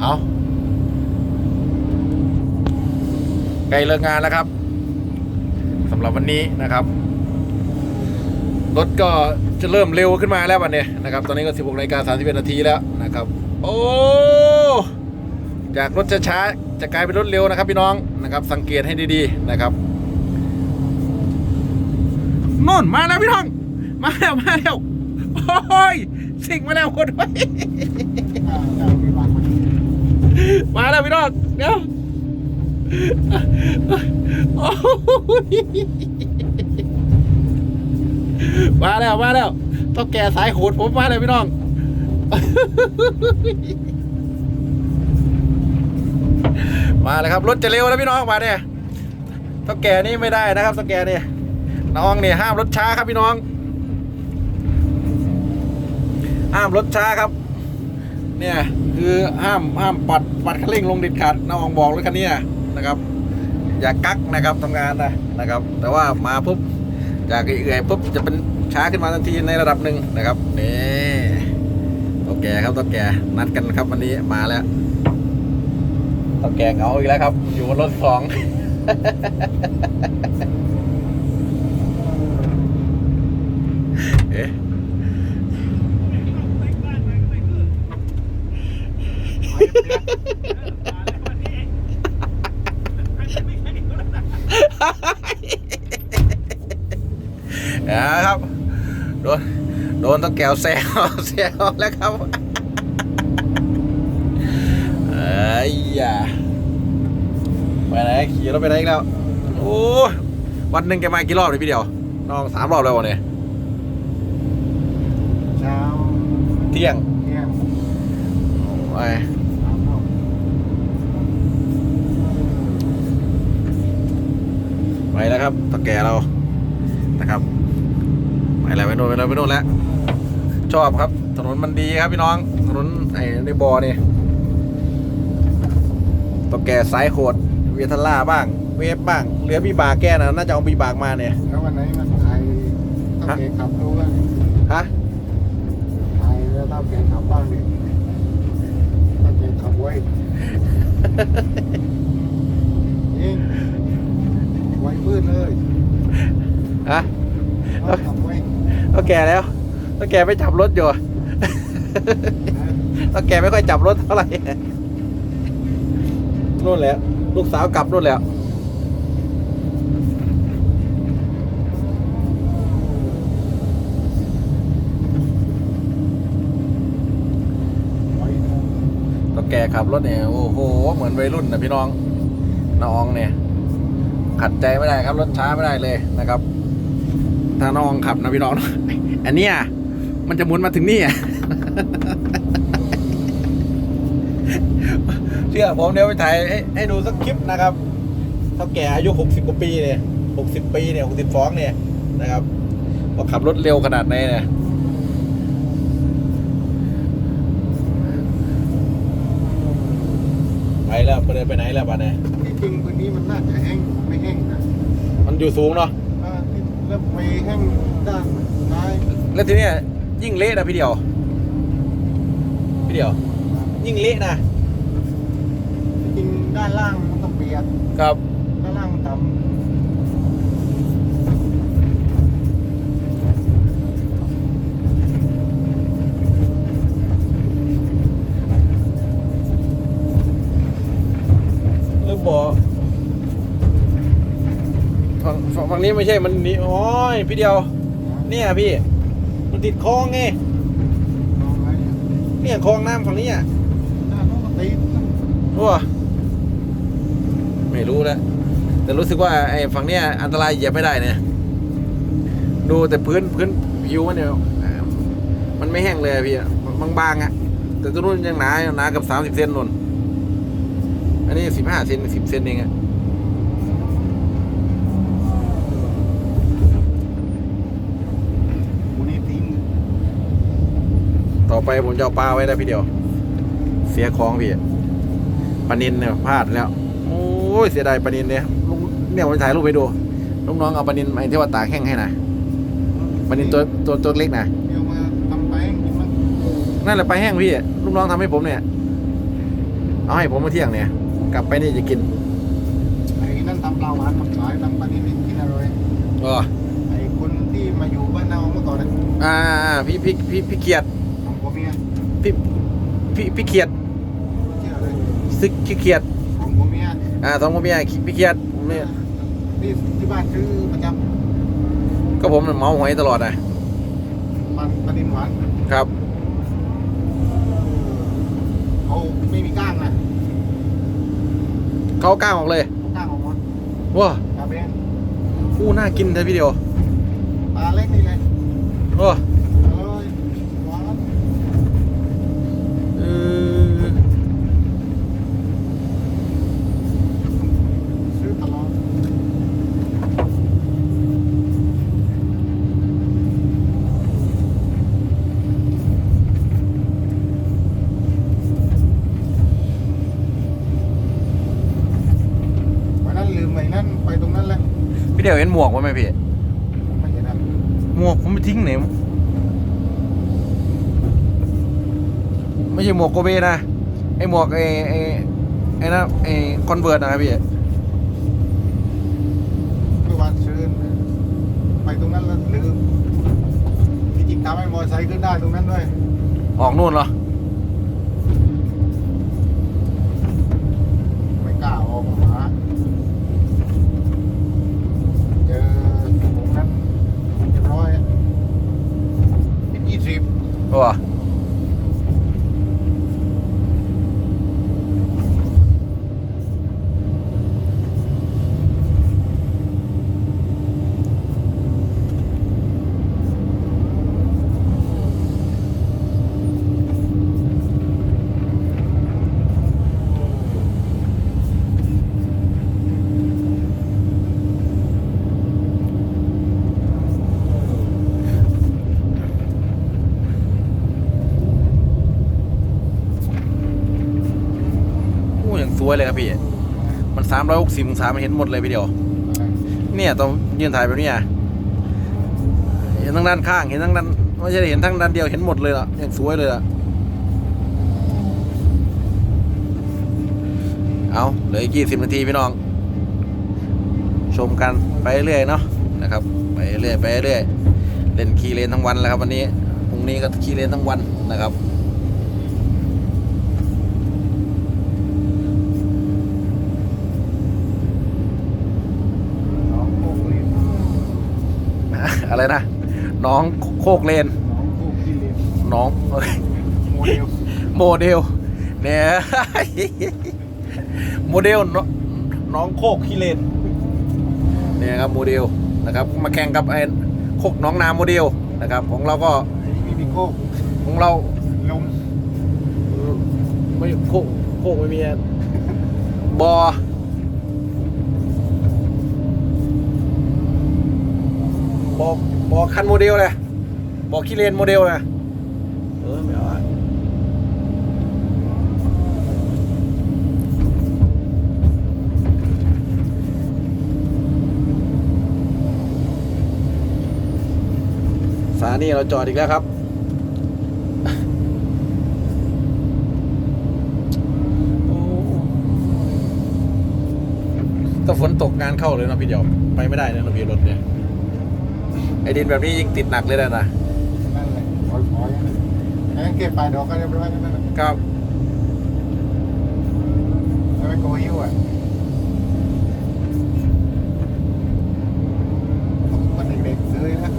เอาใกล้เลิกงานแล้วครับสำหรับวันนี้นะครับ รถก็จะเริ่มเร็วขึ้นมาแล้ววันนี้นะครับ ตอนนี้ก็ 16นาฬิกา31นาทีแล้วนะครับ โอ้จากรถช้าๆจะกลายเป็นรถเร็วนะครับ พี่น้องนะครับ สังเกตให้ดีๆนะครับนู่นมาแล้วพี่น้อง มาแล้วมาแล้วโอ้ยสิ่งมาแล้วคนไว้ย มาแล้วพี่น้องเดี๋ยวโอ้ยมาแล้วมาแล้วต้องแก่สายโหดผมมาแล้วพี่น้องมาเลยครับรถจะเร็วแล้วพี่น้องมาเนี่ยต้องแก่นี่ไม่ได้นะครับต้องแก่นี่น้องเนี่ยห้ามรถช้าครับพี่น้อง ห้ามรถช้าครับ เนี่ย คือห้ามห้ามปัดปัดคันเร่งลงเด็ดขาดน้องบอกเลยคันนี้นะครับ อย่ากักนะครับทำงานนะนะครับ แต่ว่ามาปุ๊บจากเอื่อยปุ๊บจะเป็นช้าขึ้นมาทันทีในระดับหนึ่งนะครับนี่ตัวแก่ครับตัวแก่นัดกันครับวันนี้มาแล้วตัวแก่เหงาอีกแล้วครับ อยู่บนรถสองเอ๊ะ นะครับ โดน โดนต้อง แก้วแซวแซวแล้วครับเอ้ยอย่าไปไหนขี่รถไปไหนอีกแล้วโอ้ยวันหนึ่งแกมากี่รอบเลยพี่เดียวน้องสามรอบแล้ววันนี้เช้าเที่ยงเที่ยงไปสามรอบไปแล้วครับตะแก่เรานะครับไปแล้วไปโน่นไปโน่นไปโน่นแล้ว ชอบครับ ถนนมันดีครับพี่น้อง ถนนไอ้ในบอนี่ตะแก่สายโหดเวียทล่าบ้าง เวฟบ้างเหลือบีบากแก้นะน่าจะเอาบีบากมาเนี่ยแล้ววันไหนมันไทยต้องเกขับดูบ้างฮะไทยแล้วต้องเกขับบ้างดิต้องเกขับไว้ยิงไว้มืดเลยฮะต้องขับไว้ตะ แล้วแกไม่จับรถอยู่ตะแกไม่ค่อยจับรถเท่าไหร่นู่นแหละลูกสาวกลับนู่นแล้วไว้ตะแกขับรถเนี่ยโอ้โหเหมือนวัยรุ่นนะพี่น้องน้องเนี่ย ขัดใจไม่ได้ครับรถช้าไม่ได้เลยนะครับ ถ้าน้องขับนะพี่น้อง อันเนี้ย มันจะหมุนมาถึงนี่อะเชื่อผมเดี๋ยวไปถ่ายให้ให้ดูสักคลิปนะครับเท่าแก่อายุหกสิบกว่าปีเนี่ยหกสิบปีเนี่ยหกสิบฟองเนี่ยนะครับว่าขับรถเร็วขนาดไหนเนี่ยไปแล้วไปเลยไปไหนแล้วบ้านเนี่ยที่จริงพื้นนี้มันน่าจะแห้งไม่แห้งนะมันอยู่สูงเนาะอ่าที่เริ่มไปแห้งด้านซ้ายแล้วทีเนี้ย ยิ่งเละนะพี่เดียว พี่เดียว ยิ่งเละนะที่จริงด้านล่างมันต้องเบียดครับ ด้านล่างมันต่ำหรือบ่ฝั่งฝั่งฝั่งนี้ไม่ใช่มันนี่โอ้ยพี่เดียว เนี่ยพี่ มันติดคลองไงลองไว้เนี่ยคลองน้ำฝั่งนี้อะด้านโน้นก็ตีนรู้ป่ะไม่รู้แล้วแต่รู้สึกว่าไอ้ฝั่งเนี้ยอันตรายเหยียบไม่ได้เนี่ย ดูแต่พื้นพื้นผิวมันเนี่ยอ่ามันไม่แห้งเลยอะพี่อะมันบางๆอะ แต่ตัวนู้นยังหนาหนาเกับสามสิบเซนนนอันนี้สิบห้าเซนสิบเซนเองอะ วันนี้ทิ้ง ต่อไปผมจะเอาปลาไว้ได้พี่เดียว เสียของพี่ปลานินเนี่ยพลาดแล้ว โอ้ยเสียดายปลานินเนี่ยลุงเนี่ยผมถ่ายรูปไปดูลูกน้องเอาปลานินไอ้ที่ว่าตากแห้งให้นะปลานินตัวตัวตัวเล็กนะเดี๋ยวมาทำแป้งกินมั้งนั่นแหละปลาแห้งพี่ลูกน้องทำให้ผมเนี่ย เอาให้ผมมาเที่ยงเนี่ย กลับไปนี่จะกินไอ้นั่นทำปลาหวานมาขายทำปลานิ่มกินอร่อยอ๋อไอ้คนที่มาอยู่บ้านนาเมื่อก่อนนะอ่าอ่าพี่พี่พี่พี่เกียรติของผ มเนี่ยพี่พี่พี่เกียรติชื่ออะไรซึกขี้เกียรติของผมเนี่ยอ่าสองพ่อเมียพี่เกียรติผมเนี่ยที่ที่บ้านซื้อประจก็ผมน่ะเมาหอยตลอดนะำปลาปลานิ่มหวานครับ เขาไม่มีก้างนะเขาก้างออกเลยเอาก้างออกหมดว้าปลาเบนอู้น่ากินเลยพี่เดียวปลาเล็กนี่เลยโอ้ เอ้ยหวาน เออ ซื้อตลอดวันนั้นลืมไอ้นั่นไปตรงนั้นแหละ พี่ เดียวเห็นหมวกไหมพี่ ไม่เห็นอะหมวกผมไปทิ้งไหนไม่ใช่หมวกโกเบนะไอหมวกไอไอไอนะไอคอนเวิร์ตนะครับพี่เมื่อวานซื้อไปตรงนั้นแล้วลืมที่จริงทำให้มอเตอร์ไซค์ขึ้นได้ตรงนั้นด้วย ออกนู่นเหรอ ว้ วยเลยครับพี่ มันสามร้อยหกสิบองศามันเห็นหมดเลยพี่เดียว เนี่ยต้องยืนถ่ายแบบนี้อะเห็นทั้งด้านข้าง เห็นทั้งด้านไม่ใช่เห็นทั้งด้านเดียว เห็นหมดเลยล่ะ อย่างสวยเลยล่ะ เอาเหลืออีกยี่สิบนาทีพี่น้อง ชมกันไปเรื่อยเนาะนะครับ ไปเรื่อยไปเรื่อย เล่นขี่เลนทั้งวันแล้วครับวันนี้ พรุ่งนี้ก็ขี่เลนทั้งวันนะครับ น้องโคกเลน อะไรนะน้องโคกเลนน้องโคกที่เลนน้องโมเดลโมเดลเนี่ยโมเดลน้องน้องโคกขี้เลนเนี่ยครับโมเดลนะครับมาแข่งกับไอ้โคกน้องนาโมเดลนะครับ ของเราก็อันนี้มีมีโคกของเราลมไม่โคกโคกไม่มีอะบอ บอกบอกคันโมเดลเลยบอกขี้เลนโมเดลเลยเออไม่เอาอะสถานีเราจอดอีกแล้วครับโอ้ถ้าฝนตกงานเข้าเลยเนาะพี่เดียว ไปไม่ได้นะเราพี่รถเนี่ยไอ้ ดินแบบนี้ยิ่งติดหนักเลยนะนะนั่นแหละปล่อยปล่อยนั่นเก็บปลายดอกก็เรียบร้อยนั่นแหละครับแล้วไม่โกหิ้วอะมันเด็กๆเลยนะ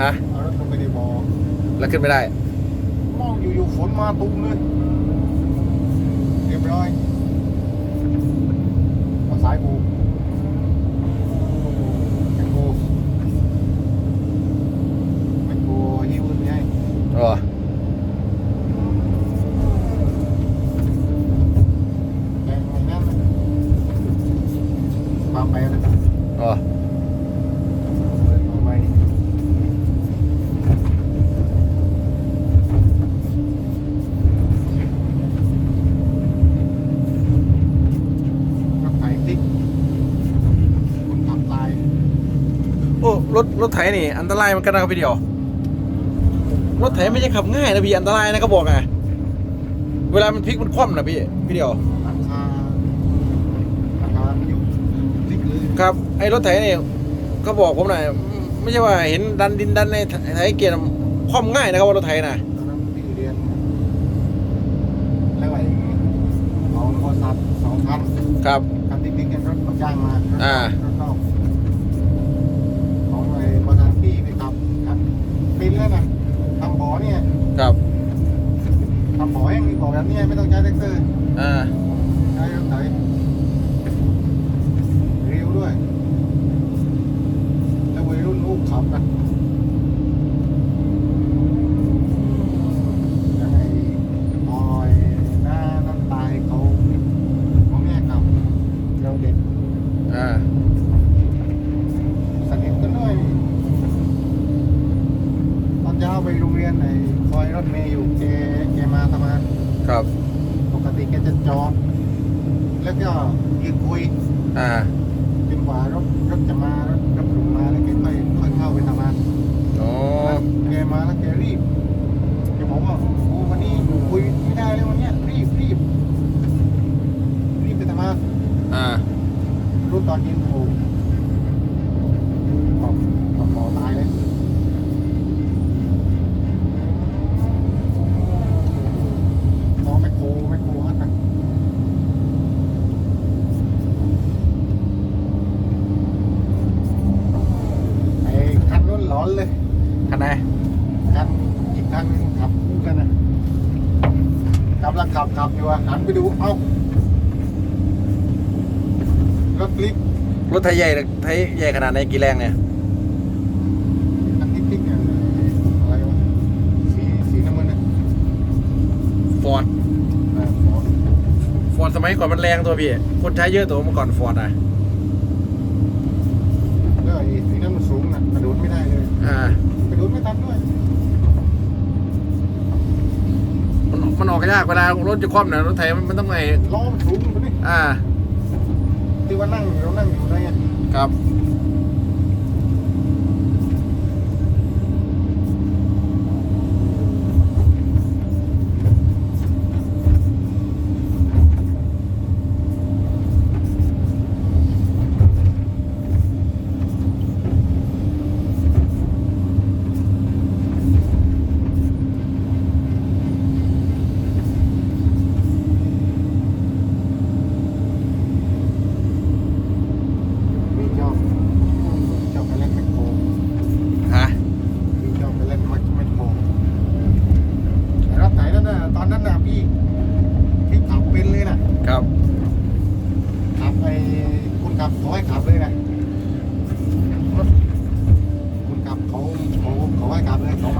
ฮะเอารถลงไปในบ่อแล้วขึ้นไม่ได้ มองอยู่ๆฝนมาตุ้มเลยเรียบร้อยเอาสายบูแรถรถไถนี่อันตรายเหมือนกันนะครับพี่เดียวรถไถไม่ใช่ขับง่ายนะพี่อันตรายนะเขาบอกไงรเวลามันพลิกมันคว่ำนะพี่พี่เดียวราคาราคาไม่อยู่ติ๊กเลยครับไอ้รถไถเนี่ยเขาบอกผมหน่อยไม่ใช่ว่าเห็นดันดินดันในไถเกียร์คว่ำง่ายนะครับว่ารถไถนะตอนนั้นพี่เรียนแล้วไอ้เอาโทรศัพท์สองคันครับคันติ๊กติ๊กกันรถเขาจ้างมาอ่า รถนอกของไอ้บริษัทพี่ไปทำครับ ปินแล้วนะทำบ่อเนี่ยครับทำบ่อเองมีบ่อแบบนี้ไม่ต้องใช้แท็กเตอร์อ่าใช้รถไถเร็วด้วย แล้ววัยรุ่นลูกขับนะยังไงบอยหน้าน้ำตายเขาเขาแม่ขับเราเด็ก อ่า สนิทกันด้วยตอนเช้าไปโรงเรียนไหนคอยรถเมย์อยู่แกแกมาทำงาน ครับ ปกติแก จะจอด แล้วก็ยืนคุยอ่า จนกว่ารถรถจะมารถรถถึงมาแล้วแกค่อยค่อยเข้าไปทำงานอ๋อ แกมาแล้วแกรีบแกบอกว่าโอ้วันนี้คุยไม่ได้เลยวันเนี้ยรีบรีบรีบไปทำงานอ่า รู้ตอนเย็นโอ้บอกบอกหมอตายเลยน้องแมคโครแมคโครฮัทนะไอ้คันนู้นหลอนเลย คันไหน คันอีกคันหนึงขับคู่กันนะกำลังขับขับอยู่อะหันไปดูเอ้ารถคลิปรถไถใหญ่ไถใหญ่ขนาดไหนกี่แรงเนี่ยคันติ๊กๆเนี่ยอะไรวะสีสีน้ำมันนะฟอร์ดเออหมอฟอร์ดสมัยก่อนมันแรงตัวพี่ คนใช้เยอะตัวเมื่อก่อนฟอร์ดอะแล้วไอ้สีน้ำมันสูงน่ะกระโดดไม่ได้เลย อ่า กระโดดไม่ทันด้วย มันมันออ กยากเวลารถจะคว่ำนะรถไถมันมันต้องไงล้อมันสูงกว่านี่อ่า ที่ว่านั่งเรานั่งอยู่ได้ไงครับ มีชอบชอบไปเล่นแมคโคร ฮะ มีชอบไปเล่นแมคแมคโครแต่รถไหนนั่นน่ะตอนนั้นน่ะพี่พี่ขับเป็นเลยน่ะ ครับ ขับไอ้คุณขับเขาให้ขับเลยนะคุณขับเขาเขาเขาให้ขับเลยเขา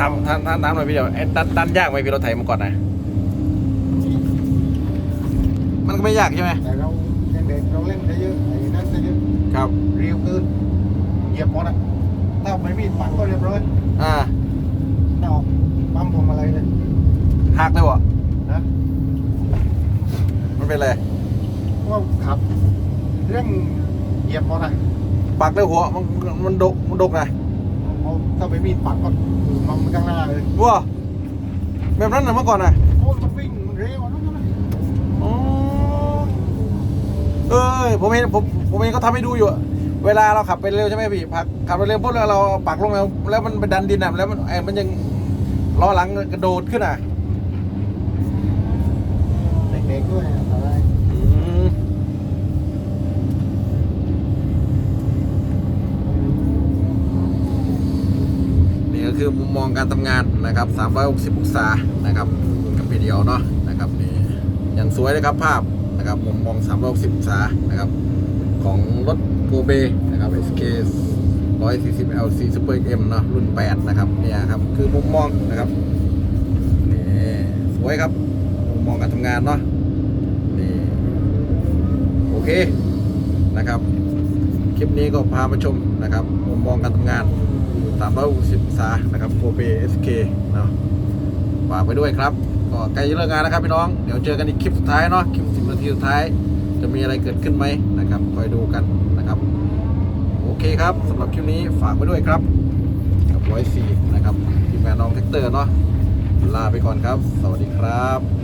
มาเลยเขาทำทำทำทำหน่อยพี่เดียวไอ้ดันดันยากไหมพี่รถไถเมื่อก่อนนะมันก็ไม่ยากใช่ไหมแต่เรายังเด็กเราเล่นได้เยอะไอ้นั่นได้เยอะครับเรียวเกินเหยียบหมดอะถ้าไม่มีดปัดก็เรียบร้อยอ่าถ้าออกปั๊มพวงมาลัยเลยหักเลยวะนะมันเป็นไรเพราะว่าขับ เรื่องเหยียบหมดอะปักด้วยหัวมันมันดกมันดกนะเอาถ้าไม่มีดปัดก็ มันข้างหน้าเลยว้าแบบนั้นนะเมื่อก่อนนะโอ้ยมันวิ่งเร็วอะนั่นน่ะอ๋อเออผมเห็นผมผมเห็นเขาทำให้ดูอยู่อะเวลาเราขับไปเร็วใช่ไหมพี่ผักขับไปเร็วปุ๊บแล้วเราปักลงแล้วแล้วมันไปดันดินอะแล้วมันไอ้มันยังล้อหลังกระโดดขึ้นอะ เด็กๆด้วยอะไร อืมนี่ก็คือ มุมมองการทำงานนะครับ 360 องศานะครับกับพีเดียวเนาะนะครับนี่อย่างสวยเลยครับภาพนะครับมุมมอง 360 องศานะครับของรถโกเบนะครับ SK 140 LC Super M เนาะรุ่น 8 นะครับเนี่ยครับคือมุมมองนะครับนี่สวยครับมุมมองการทำงานเนาะนี่โอเคนะครับคลิปนี้ก็พามาชมนะครับมุมมองการทำงาน 360องศานะครับโกเบ SK เนาะฝากไปด้วยครับ ก็ใกล้จะเลิกงานนะครับพี่น้อง เดี๋ยวเจอกันอีกคลิปสุดท้ายเนาะคลิป10นาทีสุดท้าย จะมีอะไรเกิดขึ้นไหมนะครับคอยดูกันนะครับ โอเคครับสำหรับคลิปนี้ฝากไว้ด้วยครับกับร้อยสี่นะครับทีมงานน้องแท็กเตอร์เนาะลาไปก่อนครับ สวัสดีครับ